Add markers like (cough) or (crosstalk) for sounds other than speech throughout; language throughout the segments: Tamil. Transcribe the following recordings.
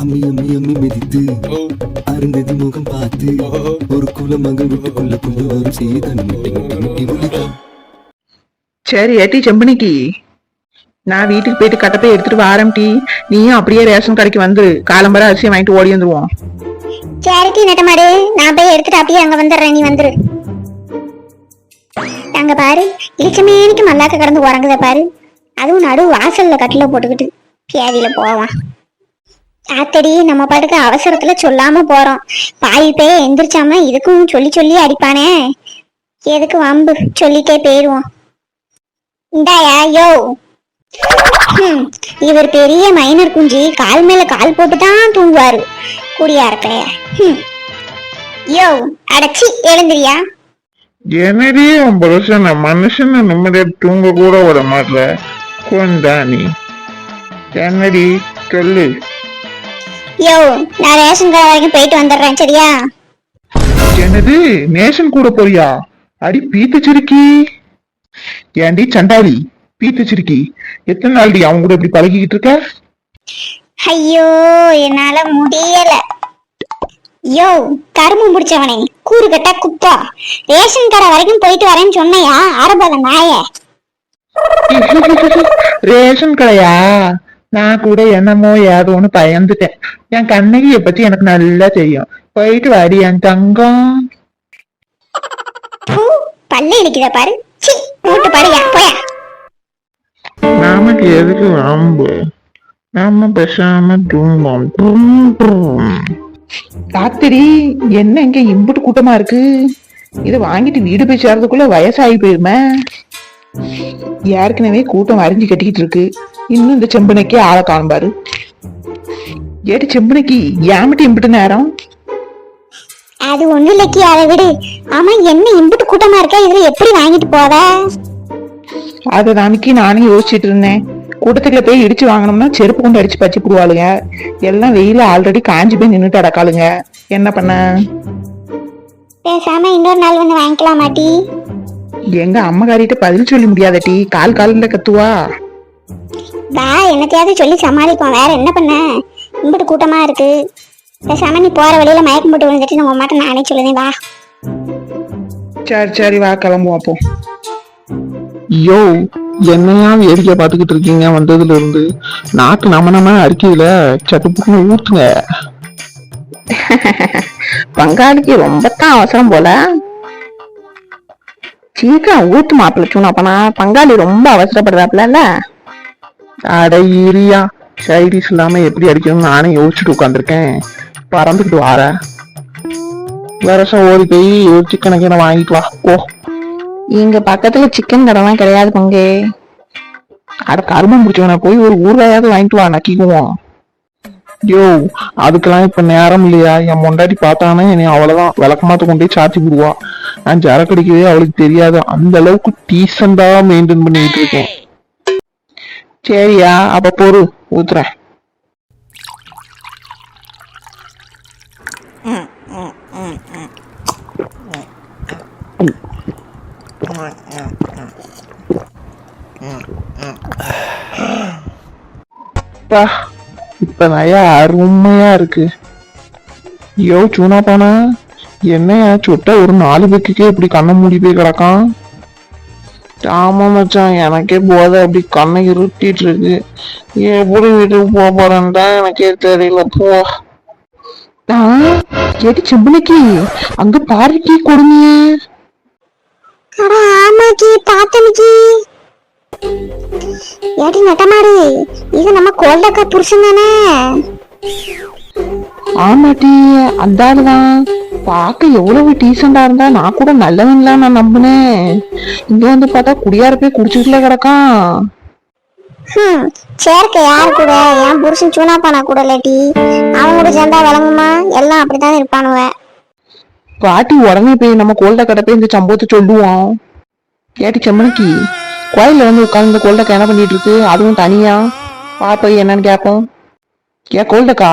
அம்மி அம்மி அம்மி மிதித்து அருந்ததி முகம் பார்த்து ஒரு குலமகள் வீட்டுக்குள்ள கொண்டு வரும் ஒலிக்கும் சரி ஏட்டி செம்பனிக்கு. நான் வீட்டுக்கு போயிட்டு கட்டப்பை எடுத்துட்டு வாரம் டீ. நீயும் அப்படியே ரேஷன் கடைக்கு வந்து காலம்பர அரிசி வாங்கிட்டு ஓடி வந்துருவோம். சேரிட்டி நட்டமாடு நான் போய் எடுத்துட்டு அப்படியே அங்க வந்துடுறேன் நீ வந்துரு. அங்க பாரு இளிச்சமேனிக்கு மல்லாக்க கடந்து உறங்குத பாரு. அதுவும் நடு வாசல்ல கட்டில போட்டுக்கிட்டு பியாதியில போவான். ஆத்தடி நம்ம பாட்டுக்கு அவசரத்துல சொல்லாம போறோம். பாய் பேய எந்திரிச்சாம இதுக்கும் சொல்லி சொல்லி அடிப்பானே. எதுக்கு வம்பு? சொல்லிட்டே போயிடுவோம் இந்தாயா யோ. ஹம், இவர் பெரிய மைனர் குஞ்சு கால் மேல கால் போட்டு தான் தூங்குவாரு. குடியா இருக்கலையா? ஹம். யோ அடச்சி எழுந்திரியா? என்னடி உன் புருஷனை மனுஷனை நிம்மதியா தூங்க கூட விட மாட்டல கொண்டா நீ என்னடி சொல்லு. யோ நான் ரேஷன் கடை வரைக்கும் போயிட்டு வந்துடுறேன் சரியா? என்னது நேஷன் கூட போறியா? அடி பீத்துச்சிருக்கி ஏண்டி சண்டாளி பீத்துச்சிருக்கி எத்தனை நாள்டி அவங்க கூட இப்படி பழகிக்கிட்டு இருக்க? ஐயோ என்னால முடியல. யோ கரும்பு முடிச்சவனே கூறு கட்ட குப்பா. ரேஷன் கடை வரைக்கும் போயிட்டு வரேன்னு சொன்னையா அரபல நாய? (laughs) ரேஷன் கடையா? நான் கூட என்னமோ ஏதோன்னு பயந்துட்டேன். என் கண்ணகிய பத்தி எனக்கு நல்லா தெரியும். போயிட்டு வாடி என் தங்கம். பல்லு பாரு. போயா. நமக்கு எதுக்கு வம்பு? நம்ம பேசாம டும். ராத்திரி என்ன இங்க இம்புட்டு கூட்டமா இருக்கு? இதை வாங்கிட்டு வீடு போய் சேர்றதுக்குள்ள வயசாகி போயிருமே. ஏற்கனவே கூட்டம் வரைஞ்சு கட்டிக்கிட்டு இருக்கு. இன்னும் இந்த செம்பனைக்கே ஆளை காணும் பாரு. ஏடி செம்பனைக்கு ஏமிட்டு இம்புட்டு நேரம்? அது ஒண்ணு இல்லக்கி அதை விடு. ஆமா என்ன இம்புட்டு கூட்டமா இருக்க? இதுல எப்படி வாங்கிட்டு போவ? அதை தானிக்கு நானே யோசிச்சுட்டு இருந்தேன். கூட்டத்துக்குள்ள போய் இடிச்சு வாங்கினோம்னா செருப்பு கொண்டு அடிச்சு பச்சு போடுவாளுங்க. எல்லாம் வெயில ஆல்ரெடி காஞ்சி போய் நின்னுட்டு அடக்காளுங்க என்ன பண்ண? பேசாம இன்னொரு நாள் வந்து வாங்கிக்கலாம் மாட்டி எங்க அம்மகாரிட்ட பதில் சொல்ல முடியாதட்டி கால் காலில் கத்துவா. வா என்னத்தையாவது சொல்லி சமாளிப்போம். வேற என்ன பண்ண? இம்புட்டு கூட்டமா இருக்கு. பேசாம நீ போற வழியில மயக்கம் போட்டு விழுந்துட்டு நம்ம மாட்ட நானே சொல்லுதேன் வா. சரி சரி வா கிளம்புவோம் அப்போ. யோ என்னையா வேடிக்கை பார்த்துக்கிட்டு இருக்கீங்க வந்ததுல இருந்து நாக்கு நம்ம நம்ம அரிக்கையில சட்டுப்புக்குன்னு ஊத்துங்க. (laughs) பங்காளிக்கு ரொம்ப தான் அவசரம் போல. சீக்கிரம் ஊத்து மாப்பிள்ள சூனாப்பனா பங்காளி ரொம்ப அவசரப்படுறாப்புல அட சைடிஸ் இல்லாம எப்படி அடிக்கணும்னு நானே யோசிச்சுட்டு உட்காந்துருக்கேன் பறந்துக்கிட்டு வார. வருஷம் ஓடி போய் ஒரு சிக்கனை கீழே வாங்கிட்டு வா. ஓ இங்க பக்கத்துல சிக்கன் கடைலாம் கிடையாது பங்கு. அட கருமம் முடிச்சவன போய் ஒரு ஊர்வாயாவது வாங்கிட்டு வா நக்கிக்குவோம். யோ அதுக்கெல்லாம் இப்ப நேரம் இல்லையா. என் முண்டாடி பார்த்தானே என்னை அவ்வளவுதான் விளக்கமாத்த கொண்டு போய் சாத்தி விடுவா. நான் சரக்கு அடிக்கவே அவளுக்கு தெரியாது. அந்த அளவுக்கு டீசெண்டா மெயின்டைன் பண்ணிட்டு இருக்கேன். சரியா அப்ப பொறு ஊத்துறேன். அப்பா இப்ப நயா அருமையா இருக்கு. யோ சூனா போனா என்னையா சுட்ட ஒரு நாலு பேக்குக்கே இப்படி கண்ணை மூடி போய் கிடக்கான்? ஆமா மச்சான் எனக்கே போதை அப்படி கண்ணை இருட்டிட்டு இருக்கு எப்படி வீட்டுக்கு போக போறேன்னு தான் எனக்கே தெரியல போ. ஆ, ஏடி செம்புலிக்கு அங்க பாருக்கி அட ஆமாக்கி பார்த்தனுக்கி ஏடி நட்டமாடு இது நம்ம கோல்டக்கா புருஷன் தானே. ஆமாட்டி அந்த ஆளுதான். பார்க்க எவ்வளவு டீசெண்டா இருந்தா நான் கூட நல்லவன்லாம் நான் நம்பினேன். இங்க வந்து பார்த்தா குடியார போய் குடிச்சுட்டுல கிடக்கான் சேர்க்க யார் கூட? என் புருஷன் சூனா பானா கூட இல்லாட்டி அவன் கூட சேர்ந்தா விளங்குமா? எல்லாம் அப்படித்தான் இருப்பானுவ. பாட்டி உடனே போய் நம்ம கோல்ட கடை போய் இந்த சம்பவத்தை சொல்லுவோம் கேட்டி செம்மனுக்கு கோயில்ல வந்து உட்கார்ந்து இந்த கோல்டக்கா என்ன பண்ணிட்டு இருக்கு? அதுவும் தனியா? பாப்போய் என்னன்னு கேட்போம். ஏ கோல்டக்கா?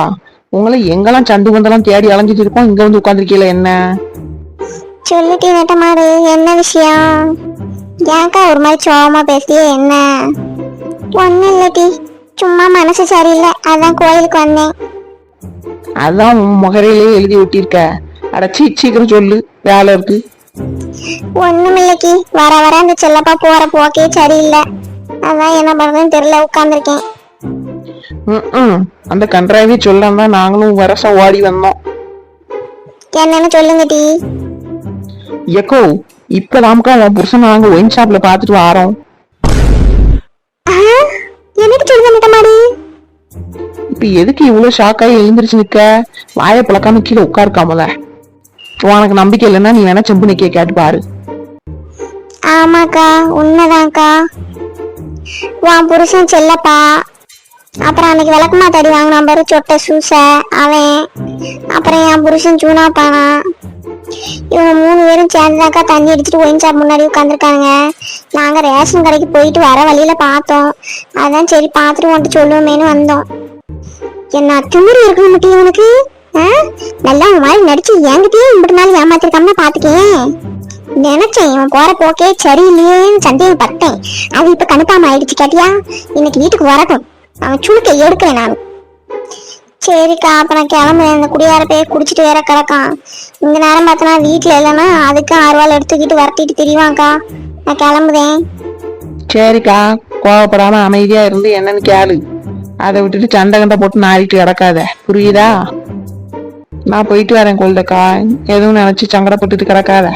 உங்களை எங்கெல்லாம் சந்து வந்தெல்லாம் தேடி அலைஞ்சிட்டு இருக்கோம் இங்க வந்து உட்காந்துருக்கீல என்ன? சொல்லிட்டி நட்டமாடு என்ன விஷயம்? ஏன்க்கா ஒரு மாதிரி சோகமா பேசியே என்ன? ஒன்னும் இல்லட்டி சும்மா மனசு சரியில்லை. அதான் கோயிலுக்கு வந்தேன். அதான் உன் முகரையிலே எழுதி ஒட்டியிருக்க. அடச்சி சீக்கிரம் சொல்லு வேலை இருக்கு. ஒண்ணுமில்லைக்கி வர வர அந்த செல்லப்பா போற போக்கே சரியில்லை. அதான் என்ன பண்றதுன்னு தெரியல உட்காந்துருக்கேன் அந்த கன்றாவே சொல்லாம தான் நாங்களும் வரசா ஓடி வந்தோம். என்னன்னு சொல்லுங்க டி. எக்கோ இப்பதாம்க்கா உன் புருஷன் நாங்க ஒயின் ஷாப்ல பாத்துட்டு வாரோம். எனக்கு சொல்லுங்க மிட்டமாடி இப்ப எதுக்கு இவ்வளவு ஷாக்காகி எழுந்திருச்சு நிக்க? வாயை பழக்காம கீழே உட்காருக்காமல உனக்கு நம்பிக்கை இல்லைன்னா நீ வேணா செம்பு நிக்க கேட்டு பாரு. ஆமாக்கா உண்மைதான்க்கா. உன் புருஷன் செல்லப்பா. அப்புறம் அன்னைக்கு விளக்குமா தடி வாங்கினான் பாரு சொட்ட சூசை அவன். அப்புறம் என் புருஷன் சூனா பானா இவங்க மூணு பேரும் சேர்ந்தாக்கா தண்ணி அடிச்சுட்டு ஒயின் ஷாப் முன்னாடி உட்காந்துருக்காங்க நாங்கள் ரேஷன் கடைக்கு போயிட்டு வர வழியில பார்த்தோம். அதான் சரி பார்த்துட்டு வந்துட்டு சொல்லுவோமேனு வந்தோம். என்ன திமிரு இருக்கணும் மட்டும் இவனுக்கு? ஆ? நல்லா உன் மாதிரி நடிச்சு என்கிட்டயே இப்படி நாள் ஏமாத்திருக்காம பாத்துக்கேன் நினைச்சேன் இவன் போற போக்கே சரியில்லையேன்னு சந்தேகப்பட்டேன். அது இப்ப கணிப்பாம ஆயிடுச்சு கேட்டியா? இன்னைக்கு வீட்டுக்கு வரட்டும். அவன் சுளுக்க எடுக்கிறேன் நான். சரிக்கா அப்ப நான் கிளம்பு இந்த குடியார போய் குடிச்சிட்டு வேற கிடக்கான். இந்த நேரம் பார்த்தனா வீட்டுல இல்லைன்னா அதுக்கு அருவாள் எடுத்துக்கிட்டு வரட்டிட்டு திரிவாங்க்கா நான் கிளம்புதேன். சரிக்கா கோவப்படாம அமைதியா இருந்து என்னன்னு கேளு. அதை விட்டுட்டு சண்டை கண்டை போட்டு நாடிட்டு கிடக்காத. புரியுதா? நான் போயிட்டு வரேன் கொள்ளுதக்கா எதுவும் நினைச்சு சங்கடப்பட்டுட்டு கிடக்காத.